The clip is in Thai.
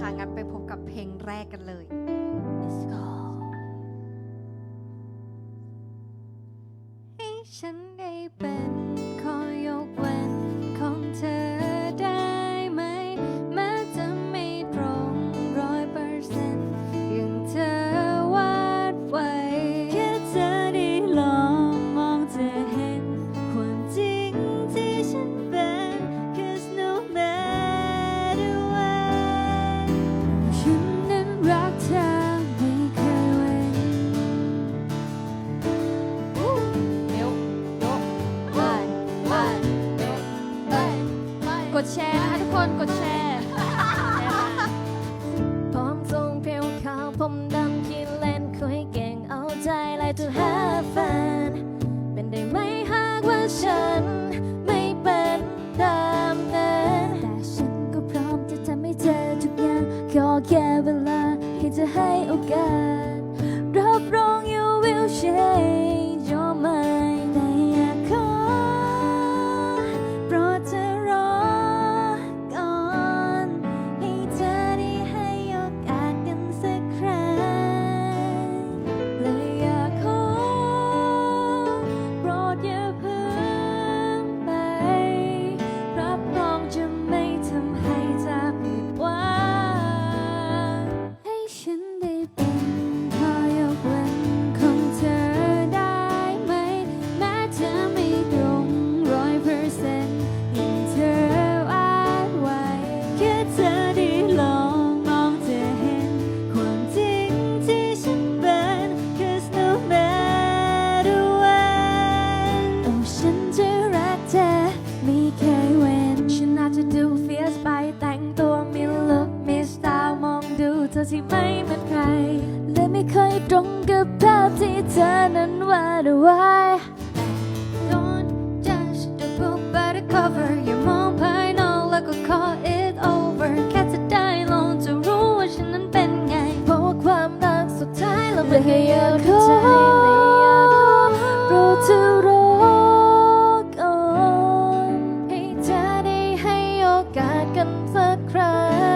ค่ะ งั้นไปพบกับเพลงแรกกันเลย Let's go ให้ฉันได้เป็นขอยกเว้นของเธอ กดแชร์นะคะทุกคนกดแชร์พร้อมทรงเพียวขาวผมดำกินเล่นคุยเก่งเอาใจไลย to have fun เป็นได้ไหมหากว่าฉัน ไม่เป็นตามนั้นแต่ฉันก็พร้อมจะทำให้เธอทุกอย่างขอแค่เวลาที่จะให้โอกาส ไม่เคยตรงกับภาพที่เธอนั้นวาดไว้แต่ Don't judge the book by the cover อย่ามองภายนอกแล้วก็ call it over แค่จะได้ลองจะรู้ว่าฉันนั้นเป็นไงเพราะว่าความรักสุดท้ายเราไม่เคอยากเข้าใจโปรดเธอรอก่อนให้เธอได้ให้โอกาสกันสักครั้ง